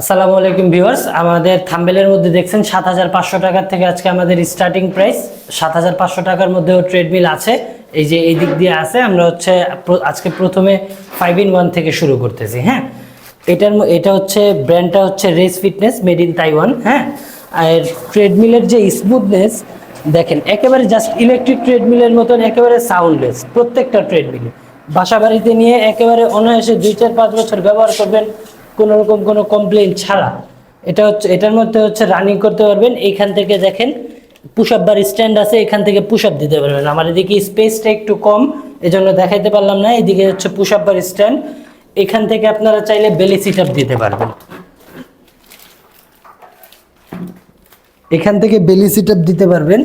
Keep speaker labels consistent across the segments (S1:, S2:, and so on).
S1: আসসালামু আলাইকুম ভিউয়ার্স, আমাদের থাম্বেলের মধ্যে দেখছেন সাত হাজার পাঁচশো টাকার থেকে আজকে আমাদের স্টার্টিং প্রাইস সাত হাজার পাঁচশো টাকার মধ্যেও ট্রেডমিল আছে। এই যে এই দিক দিয়ে আছে, আমরা হচ্ছে আজকে প্রথমে ফাইভ ইন ওয়ান থেকে শুরু করতেছি হ্যাঁ? এটার এটা হচ্ছে ব্র্যান্ডটা হচ্ছে race fitness made in Taiwan হ্যাঁ? আর ট্রেডমিলের যে স্মুথনেস দেখেন, একেবারে জাস্ট ইলেকট্রিক ট্রেডমিলের মতন, একেবারে সাউন্ডলেস প্রত্যেকটা ট্রেডমিলে বাসা বাড়িতে নিয়ে একেবারে অনায়াসে দুই চার পাঁচ বছর ব্যবহার করবেন কোনো রকম কোনো কমপ্লেন ছাড়া। এটা হচ্ছে, এটার মধ্যে হচ্ছে রানিং করতে পারবেন, এইখান থেকে দেখেন পুশ আপ বার স্ট্যান্ড আছে, এখান থেকে পুশ আপ দিতে পারবেন। আমার এদিকে স্পেসটা একটু কম, এজন্য দেখাইতে পারলাম না, এদিকে হচ্ছে পুশ আপ বার স্ট্যান্ড এখান থেকে আপনারা চাইলে বেলি সিট আপ দিতে পারবেন। এখান থেকে বেলি সিট আপ দিতে পারবেন।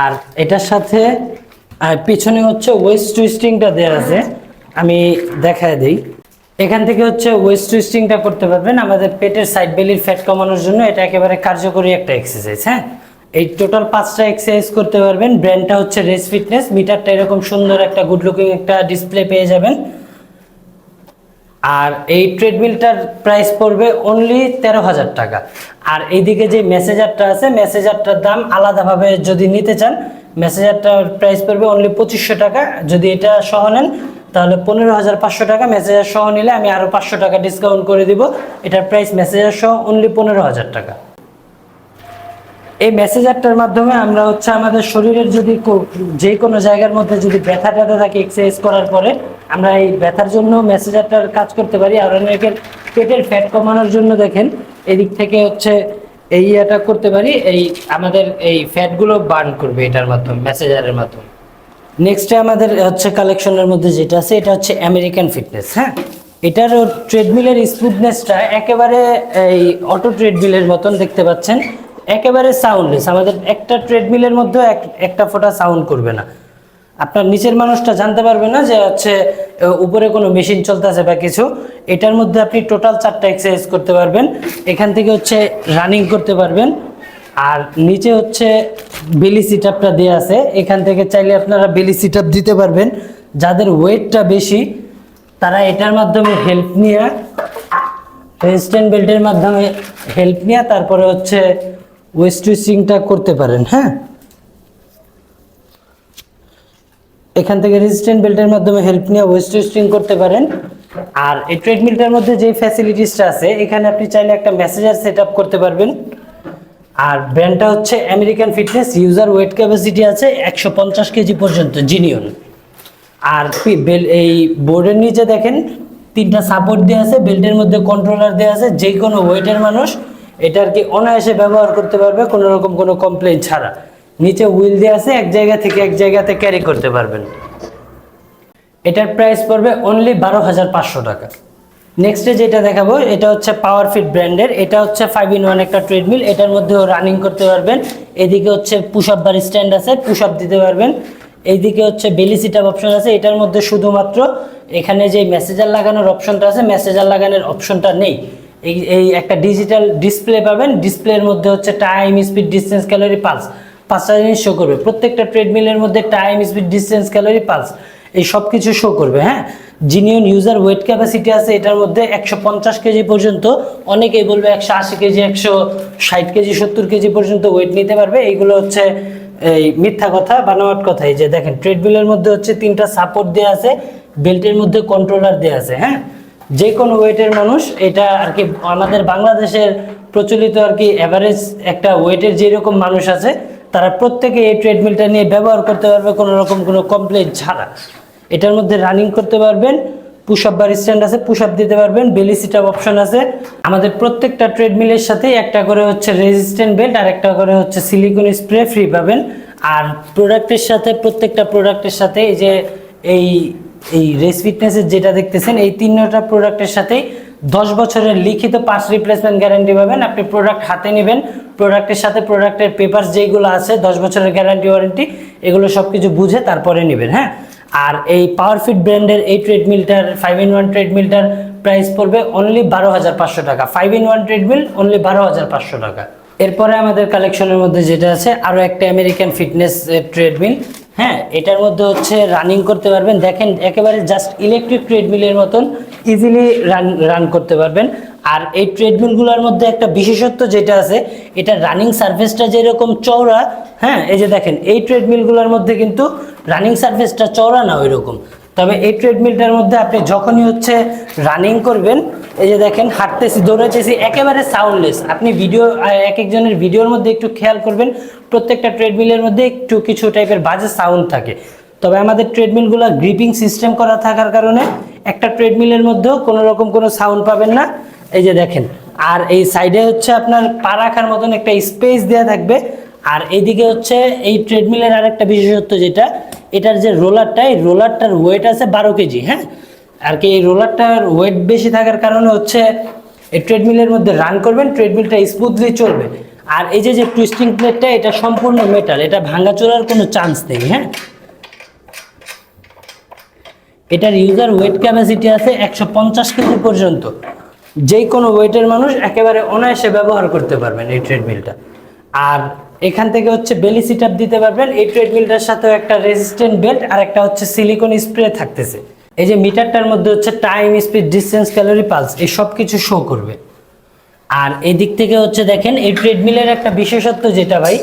S1: আর এটার সাথে পিছনে হচ্ছে ওয়েস্ট টুইস্টিংটা দেওয়া আছে, আমি দেখায় দিই। এখান থেকে হচ্ছে ওয়েস্ট টুইস্টিংটা করতে পারবেন। আমাদের পেটের সাইড বেলির ফ্যাট কমানোর জন্য এটা একেবারে কার্যকরী একটা এক্সারসাইজ হ্যাঁ? এই টোটাল পাঁচটা এক্সারসাইজ করতে পারবেন। ব্র্যান্ডটা হচ্ছে রেস ফিটনেস মিটারটা এরকম সুন্দর একটা গুড লুকিং একটা ডিসপ্লে পেয়ে যাবেন। আর এই ট্রেডমিলটার প্রাইস পড়বে অনলি তেরো হাজার টাকা। আর এইদিকে যে মেসেজারটা আছে মেসেজারটার দাম আলাদাভাবে যদি নিতে চান মেসেজারটার প্রাইস পড়বে অনলি পঁচিশশো টাকা। যদি এটা সহ নেন তাহলে পনেরো হাজার পাঁচশো টাকা মেসেজার সহ নিলে আমি আরও পাঁচশো টাকা ডিসকাউন্ট করে দিব। এটার প্রাইস মেসেজার সহ অনলি পনেরো হাজার টাকা। এই মেসেজারটার মাধ্যমে আমরা হচ্ছে আমাদের শরীরের যদি যে কোনো জায়গার মধ্যে যদি ব্যথা ট্যাথা থাকে এক্সারসাইজ করার পরে, আমরা এই ব্যথার জন্য মেসেজারটার কাজ করতে পারি। আর অনেকের পেটের ফ্যাট কমানোর জন্য দেখেন, এদিক থেকে হচ্ছে এই ইয়েটা করতে পারি। এই আমাদের এই ফ্যাটগুলো বার্ন করবে এটার মাধ্যমে মেসেজারের মাধ্যমে। নেক্সটে আমাদের হচ্ছে কালেকশনের মধ্যে যেটা আছে, এটা হচ্ছে আমেরিকান ফিটনেস হ্যাঁ? এটার ট্রেডমিলের স্মুথনেসটা একেবারে এই অটো ট্রেডমিলের মতন দেখতে পাচ্ছেন। একেবারে সাউন্ডলেস আমাদের একটা ট্রেডমিলের মধ্যেও এক- একটা ফোঁটা সাউন্ড করবে না। আপনার নিচের মানুষটা জানতে পারবে না যে হচ্ছে উপরে কোনো মেশিন চলতেছে বা কিছু। এটার মধ্যে আপনি টোটাল চারটা এক্সারসাইজ করতে পারবেন। এখান থেকে হচ্ছে রানিং করতে পারবেন। আর নিচে হচ্ছে বেলি সিট আপটা দেওয়া আছে। এখান থেকে চাইলে আপনারা বেলি সিট আপ দিতে পারবেন। যাদের ওয়েটটা বেশি, তারা এটার মাধ্যমে হেল্প নিয়ে রেজিস্ট্যান্ট বেল্টের মাধ্যমে হেল্প নিয়ে তারপরে হচ্ছে ওয়েস্ট টুইস্টিংটা করতে পারেন হ্যাঁ? এখান থেকে রেজিস্ট্যান্ট বেল্টের মাধ্যমে হেল্প নিয়ে ওয়েস্ট টুইস্টিং করতে পারেন। আর এই ট্রেডমিলটার মধ্যে যে ফ্যাসিলিটিসটা আছে, এখানে আপনি চাইলে একটা মেসেজার সেট করতে পারবেন। আর ব্র্যান্ডটা হচ্ছে American fitness user weight capacity আছে একশো পঞ্চাশ কেজি পর্যন্ত জিনিয়ন আর এই বোর্ডের নিচে দেখেন, তিনটা সাপোর্ট দেওয়া আছে বেল্টের মধ্যে কন্ট্রোলার দেওয়া আছে, যে কোনো ওয়েটের মানুষ এটা আর কি অনায়াসে ব্যবহার করতে পারবে, কোনো রকম কোনো কমপ্লেন ছাড়া। নিচে হুইল দেওয়া আছে, এক জায়গা থেকে এক জায়গাতে ক্যারি করতে পারবেন। এটার প্রাইস পড়বে অনলি বারো হাজার পাঁচশো টাকা। নেক্সটে যেটা দেখাবো, এটা হচ্ছে পাওয়ার ফিট ব্র্যান্ডের এটা হচ্ছে ফাইভ ইন ওয়ান একটা ট্রেডমিল এটার মধ্যেও রানিং করতে পারবেন। এদিকে হচ্ছে পুশ আপ বার স্ট্যান্ড আছে পুশ আপ দিতে পারবেন। এইদিকে হচ্ছে বেলি সিট আপ অপশন আছে। এটার মধ্যে শুধুমাত্র এখানে যে মেসেজার লাগানোর অপশনটা আছে মেসেজার লাগানোর অপশনটা নেই। এই এই একটা ডিজিটাল ডিসপ্লে পাবেন। ডিসপ্লের মধ্যে হচ্ছে time speed distance calorie pulse পাঁচটা জিনিস শো করবে। প্রত্যেকটা ট্রেডমিলের মধ্যে time speed distance calorie pulse এই সব কিছু শো করবে হ্যাঁ? জিনিয়ন ইউজার ওয়েট ক্যাপাসিটি আছে, এটার মধ্যে একশো পঞ্চাশ কেজি পর্যন্ত, অনেকেই বলবে একশো আশি কেজি, একশো ষাট কেজি, সত্তর কেজি পর্যন্ত ওয়েট নিতে পারবে। এইগুলো হচ্ছে এই মিথ্যা কথা, বানোয়াট কথা। এই যে দেখেন ট্রেডমিলের মধ্যে হচ্ছে তিনটা সাপোর্ট দেওয়া আছে বেল্টের মধ্যে কন্ট্রোলার দেওয়া আছে হ্যাঁ? যে কোনো ওয়েটের মানুষ, এটা আর কি আমাদের বাংলাদেশের প্রচলিত আর কি অ্যাভারেজ একটা ওয়েটের যেরকম মানুষ আছে, তারা প্রত্যেকে এই ট্রেডমিলটা নিয়ে ব্যবহার করতে পারবে কোনো রকম কোনো কমপ্লেন ছাড়া। এটার মধ্যে রানিং করতে পারবেন পুশ আপ বার স্ট্যান্ড আছে পুশ আপ দিতে পারবেন বেলি সিট আপ অপশন আছে। আমাদের প্রত্যেকটা ট্রেডমিলের সাথে একটা করে হচ্ছে রেজিস্ট্যান্ট বেল্ট আর একটা করে হচ্ছে সিলিকন স্প্রে ফ্রি পাবেন। আর প্রোডাক্টের সাথে, প্রত্যেকটা প্রোডাক্টের সাথে এই যে এই এই রেস ফিটনেসের যেটা দেখতেছেন, এই তিনটা প্রোডাক্টের সাথেই দশ বছরের লিখিত পার্টস রিপ্লেসমেন্ট গ্যারান্টি পাবেন। আপনি প্রোডাক্ট হাতে নেবেন প্রোডাক্টের সাথে প্রোডাক্টের পেপারস যেগুলো আছে, দশ বছরের গ্যারান্টি ওয়ারেন্টি এগুলো সব কিছু বুঝে তারপরে নেবেন হ্যাঁ? আর এই পাওয়ারফিট ব্র্যান্ডের এই ট্রেডমিলটার ফাইভ ইন ওয়ান ট্রেডমিলটার প্রাইস পড়বে অনলি বারো হাজার পাঁচশো টাকা। Five in one treadmill only বারো হাজার পাঁচশো টাকা। এরপরে আমাদের কালেকশনের মধ্যে যেটা আছে আরও একটা আমেরিকান ফিটনেস ট্রেডমিল হ্যাঁ এটার মধ্যে হচ্ছে রানিং করতে পারবেন। দেখেন, একেবারে জাস্ট ইলেকট্রিক ট্রেডমিলের মতন ইজিলি রান রান করতে পারবেন। আর এই ট্রেডমিলগুলোর মধ্যে একটা বিশেষত্ব যেটা আছে, এটা রানিং সার্ফেসটা যেরকম চওড়া হ্যাঁ এই যে দেখেন, এই ট্রেডমিলগুলোর মধ্যে কিন্তু রানিং সার্ফেসটা চওড়া না ওই রকম তবে এই ট্রেডমিলটার মধ্যে আপনি যখনই হচ্ছে রানিং করবেন, এই যে দেখেন হাঁটতেছি, দৌড়াইতেছি, একেবারে সাউন্ডলেস আপনি ভিডিও এক একজনের ভিডিওর মধ্যে একটু খেয়াল করবেন, প্রত্যেকটা ট্রেডমিলের মধ্যে একটু কিছু টাইপের বাজে সাউন্ড থাকে। তবে আমাদের ট্রেডমিলগুলো গ্রিপিং সিস্টেম করা থাকার কারণে একটা ট্রেডমিলের মধ্যেও কোনো রকম কোনো সাউন্ড পাবেন না। এই যে দেখেন, আর এই সাইডে হচ্ছে আপনার পা রাখার মতন একটা স্পেস দেওয়া থাকবে। আর এইদিকে হচ্ছে এই ট্রেডমিলের আরেকটা বিশেষত্ব যেটা, এটার যে রোলারটা এই রোলারটার ওয়েট আছে বারো কেজি হ্যাঁ? আর কি এই রোলারটার ওয়েট বেশি থাকার কারণে হচ্ছে এই ট্রেডমিলের মধ্যে রান করবেন ট্রেডমিলটা স্মুথলি চলবে। আর এই যে যে টুইস্টিং প্লেটটা এটা সম্পূর্ণ মেটাল এটা ভাঙাচোরার কোনো চান্স নেই হ্যাঁ? এটার ইউজার ওয়েট ক্যাপাসিটি আছে একশো পঞ্চাশ কেজি পর্যন্ত। যেই কোনো ওয়েটের মানুষ একেবারে অনায়াসে ব্যবহার করতে পারবেন এই ট্রেডমিলটা আর এখান থেকে হচ্ছে বেলি সিট আপ দিতে পারবেন। এই ট্রেডমিলটার সাথেও একটা রেজিস্ট্যান্ট বেল্ট আর একটা হচ্ছে সিলিকন স্প্রে থাকতেছে। এই যে মিটারটার মধ্যে হচ্ছে time speed distance calorie pulse এই সব কিছু শো করবে। আর এই দিক থেকে হচ্ছে দেখেন, এই ট্রেডমিলের একটা বিশেষত্ব যেটা ভাই,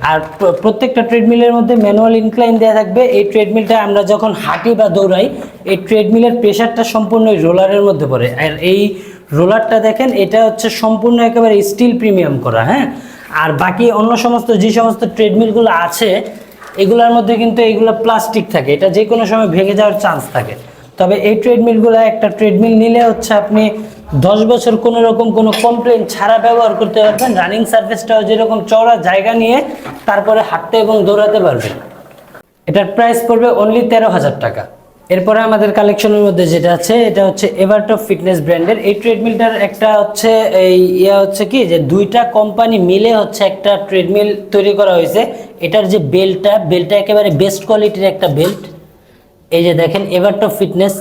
S1: আর প্র- প্রত্যেকটা ট্রেডমিলের মধ্যে ম্যানুয়াল ইনক্লাইন দেওয়া থাকবে। এই ট্রেডমিলটা আমরা যখন হাঁটি বা দৌড়াই, এই ট্রেডমিলের প্রেশারটা সম্পূর্ণ রোলারের মধ্যে পড়ে। আর এই রোলারটা দেখেন, এটা হচ্ছে সম্পূর্ণ একেবারে স্টিল প্রিমিয়াম করা হ্যাঁ? আর বাকি অন্য সমস্ত যে সমস্ত ট্রেডমিলগুলো আছে, এগুলোর মধ্যে কিন্তু এগুলো প্লাস্টিক থাকে। এটা যে কোনো সময় ভেঙে যাওয়ার চান্স থাকে। তবে এই ট্রেডমিলগুলো একটা ট্রেডমিল নিলে হচ্ছে আপনি দশ বছর কোনো রকম কোনো কমপ্লেন ছাড়া ব্যবহার করতে পারবেন। রানিং সার্ভিসটাও যেরকম চওড়া জায়গা নিয়ে তারপরে হাঁটতে এবং দৌড়াতে পারবেন। এটার প্রাইস পড়বে অনলি তেরো হাজার টাকা। এরপরে আমাদের কালেকশনের মধ্যে যেটা আছে, এটা হচ্ছে এভারটপ ফিটনেস ব্র্যান্ডের এই ট্রেডমিলটার একটা হচ্ছে এই ইয়া হচ্ছে কি, যে দুইটা কোম্পানি মিলে হচ্ছে একটা ট্রেডমিল তৈরি করা হয়েছে। এটার যে বেল্টটা বেল্টটা একেবারে বেস্ট কোয়ালিটির একটা বেল্ট এই যে দেখেন এভারটপ ফিটনেস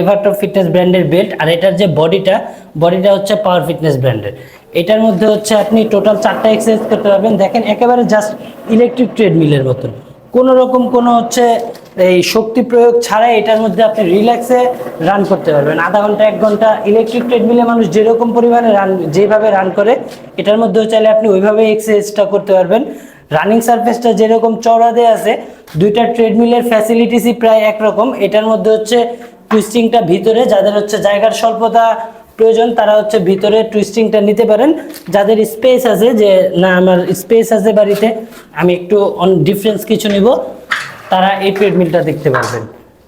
S1: এভারটপ ফিটনেস ব্র্যান্ডের বেল্ট আর এটার যে বডিটা বডিটা হচ্ছে পাওয়ার ফিটনেস ব্র্যান্ডের এটার মধ্যে হচ্ছে আপনি টোটাল চারটা এক্সারসাইজ করতে পারবেন। দেখেন, একেবারে জাস্ট ইলেকট্রিক ট্রেডমিলের মতন। কোনো রকম কোনো হচ্ছে এই শক্তি প্রয়োগ ছাড়াই এটার মধ্যে আপনি রিল্যাক্সে রান করতে পারবেন। আধা ঘণ্টা, এক ঘণ্টা ইলেকট্রিক ট্রেডমিলে মানুষ যেরকম পরিমাণে রান যেভাবে রান করে, এটার মধ্যেও চাইলে আপনি ওইভাবে এক্সারসাইজটা করতে পারবেন। রানিং সারফেসটা যেরকম চওড়া দেওয়া আছে, দুইটা ট্রেডমিলের ফ্যাসিলিটিসই প্রায় একরকম। এটার মধ্যে হচ্ছে টুইস্টিংটা ভিতরে, যাদের হচ্ছে জায়গার স্বল্পতা প্রয়োজন, তারা হচ্ছে ভিতরে টুইস্টিংটা নিতে পারেন। যাদের স্পেস আছে যে, না, আমার স্পেস আছে বাড়িতে, আমি একটু অন ডিফারেন্স কিছু নিব তারা এই ট্রেডমিলটা দেখতে পারবেন।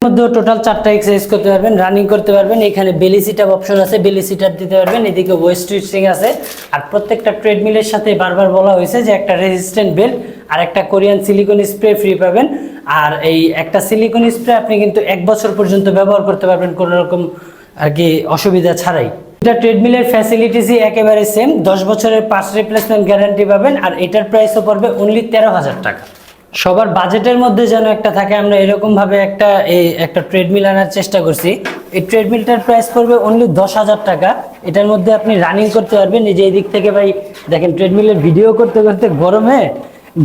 S1: মধ্যেও টোটাল চারটা এক্সারসাইজ করতে পারবেন রানিং করতে পারবেন, এখানে বেলি সিট অপশন আছে বেলি সিট দিতে পারবেন, এদিকে ওয়েস্ট টুইস্টিং আছে। আর প্রত্যেকটা ট্রেডমিলের সাথে বারবার বলা হয়েছে যে একটা রেজিস্ট্যান্ট বেল্ট আর একটা কোরিয়ান সিলিকন স্প্রে ফ্রি পাবেন। আর এই একটা সিলিকন স্প্রে আপনি কিন্তু এক বছর পর্যন্ত ব্যবহার করতে পারবেন কোনো রকম আর কি অসুবিধা ছাড়াই। এটা ট্রেডমিলের ফ্যাসিলিটিসই একেবারে সেম দশ বছরের পার্টস রিপ্লেসমেন্ট গ্যারান্টি পাবেন আর এটার প্রাইসও পড়বে অনলি তেরো হাজার টাকা। সবার বাজেটের মধ্যে যেন একটা থাকে, আমরা এরকম ভাবে একটা এই একটা ট্রেডমিল আনার চেষ্টা করছি। এই ট্রেডমিলটার প্রাইস পড়বে অনলি দশ হাজার টাকা। এটার মধ্যে আপনি রানিং করতে পারবেন। এই যে এই দিক থেকে ভাই, দেখেন ট্রেডমিলের ভিডিও করতে করতে গরমে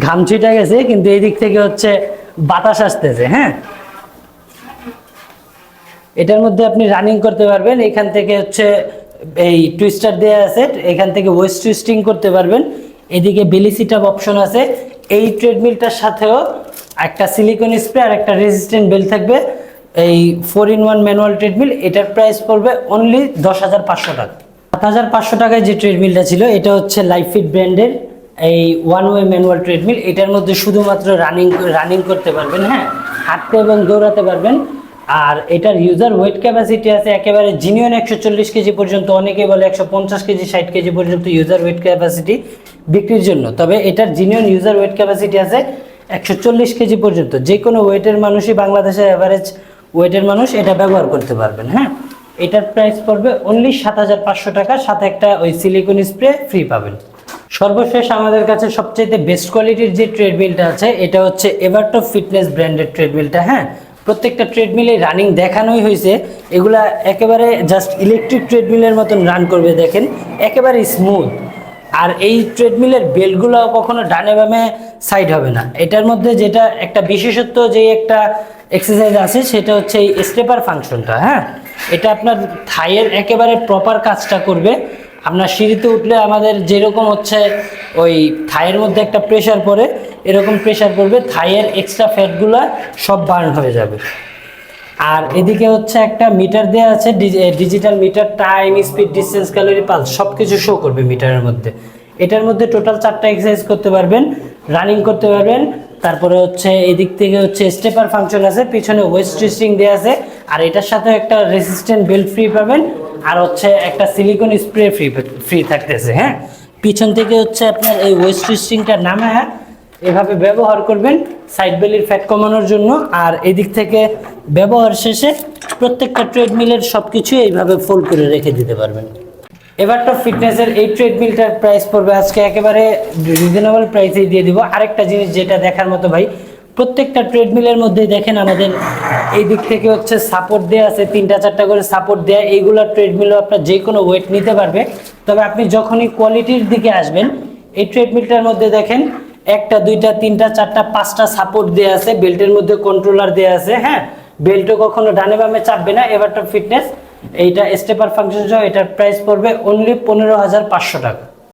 S1: ঘাম ছিটা গেছে, কিন্তু এই দিক থেকে হচ্ছে বাতাস আসতেছে হ্যাঁ। এটার মধ্যে আপনি রানিং করতে পারবেন। এখান থেকে হচ্ছে এই টুইস্টার দেওয়া আছে। এখান থেকে ওয়েস্ট টুইস্টিং করতে পারবেন। এদিকে বেলি অপশন আছে। এই ট্রেডমিলটার সাথেও একটা সিলিকন স্প্রে আর একটা রেজিস্ট্যান্ট বেল থাকবে। এই four in one manual treadmill এটার প্রাইস পড়বে অনলি দশ হাজার পাঁচশো টাকা। সাত হাজার পাঁচশো টাকায় যে ট্রেডমিলটা ছিল, এটা হচ্ছে লাইফিট ব্র্যান্ডের এই ওয়ান ওয়ে ম্যানুয়াল ট্রেডমিল এটার মধ্যে শুধুমাত্র রানিং রানিং করতে পারবেন হ্যাঁ? হাঁটতে এবং দৌড়াতে পারবেন। আর এটার ইউজার ওয়েট ক্যাপাসিটি আছে একেবারে জিনিয়ন একশো চল্লিশ কেজি পর্যন্ত, অনেকেই বলে একশো পঞ্চাশ কেজি, ষাট কেজি পর্যন্ত ইউজার ওয়েট ক্যাপাসিটি বিক্রির জন্য। তবে এটার জিনিয়ন ইউজার ওয়েট ক্যাপাসিটি আছে একশো চল্লিশ কেজি পর্যন্ত। যে কোনো ওয়েটের মানুষই বাংলাদেশের অ্যাভারেজ ওয়েটের মানুষ এটা ব্যবহার করতে পারবেন হ্যাঁ? এটার প্রাইস পড়বে অনলি সাত হাজার পাঁচশো টাকা, সাথে একটা ওই সিলিকন স্প্রে ফ্রি পাবেন। সর্বশেষ আমাদের কাছে সবচেয়ে বেস্ট কোয়ালিটির যে ট্রেডমিলটা আছে, এটা হচ্ছে এভারটপ ফিটনেস ব্র্যান্ডের ট্রেডমিলটা হ্যাঁ? প্রত্যেকটা ট্রেডমিলে রানিং দেখানোই হয়েছে। এগুলা একেবারে জাস্ট ইলেকট্রিক ট্রেডমিলের মতন রান করবে, দেখেন। একেবারে স্মুথ আর এই ট্রেডমিলের বেল্টগুলো কখনো ডানে বামে সাইড হবে না। এটার মধ্যে যেটা একটা বিশেষত্ব, যে একটা এক্সারসাইজ আছে, সেটা হচ্ছে এই স্টেপার ফাংশনটা হ্যাঁ? এটা আপনার থাইয়ের একেবারে প্রপার কাজটা করবে। আপনার সিঁড়িতে উঠলে আমাদের যেরকম হচ্ছে, ওই থাইয়ের মধ্যে একটা প্রেশার পড়ে এরকম প্রেশার পড়বে, থাইয়ের এক্সট্রা ফ্যাটগুলো সব বার্ন হয়ে যাবে। আর এদিকে হচ্ছে একটা মিটার দেওয়া আছে digital meter time speed distance calorie pulse সব কিছু শো করবে মিটারের মধ্যে। এটার মধ্যে টোটাল চারটা এক্সারসাইজ করতে পারবেন রানিং করতে পারবেন, তারপরে হচ্ছে এদিক থেকে হচ্ছে স্টেপার ফাংশন আছে, পিছনে ওয়েস্ট টুইস্টিং দেওয়া আছে, আর এটার সাথে একটা রেসিস্ট্যান্ট বেল্ট ফ্রি পাবেন, আর হচ্ছে একটা সিলিকন স্প্রে ফ্রি ফ্রি থাকতেছে হ্যাঁ? পিছন থেকে হচ্ছে আপনার এই ওয়েস্ট টুইস্টিংটা নামে এভাবে ব্যবহার করবেন সাইড বেলির ফ্যাট কমানোর জন্য। আর এদিক থেকে ব্যবহার শেষে প্রত্যেকটা ট্রেডমিলের সব কিছু এইভাবে ফোল্ড করে রেখে দিতে পারবেন। এবারটা ফিটনেসের এই ট্রেডমিলটার প্রাইস পড়বে আজকে একেবারে রিজনেবল প্রাইসেই দিয়ে দিব। আরেকটা জিনিস যেটা দেখার মতো ভাই, প্রত্যেকটা ট্রেডমিলের মধ্যে দেখেন আমাদের এই দিক থেকে হচ্ছে সাপোর্ট দেওয়া আছে, তিনটা চারটা করে সাপোর্ট দেওয়া এইগুলো ট্রেডমিলও আপনার যে কোনো ওয়েট নিতে পারবে। তবে আপনি যখনই কোয়ালিটির দিকে আসবেন, এই ট্রেডমিলটার মধ্যে দেখেন একটা, দুইটা, তিনটা, চারটা, পাঁচটা সাপোর্ট দেওয়া আছে বেল্টের মধ্যে কন্ট্রোলার দেওয়া আছে হ্যাঁ? বেল্টও কখনো ডানে বামে চাপবে না এবারটা ফিটনেস এইটা স্টেপার ফাংশন সহ এটার প্রাইস পড়বে অনলি পনেরো হাজার পাঁচশো টাকা।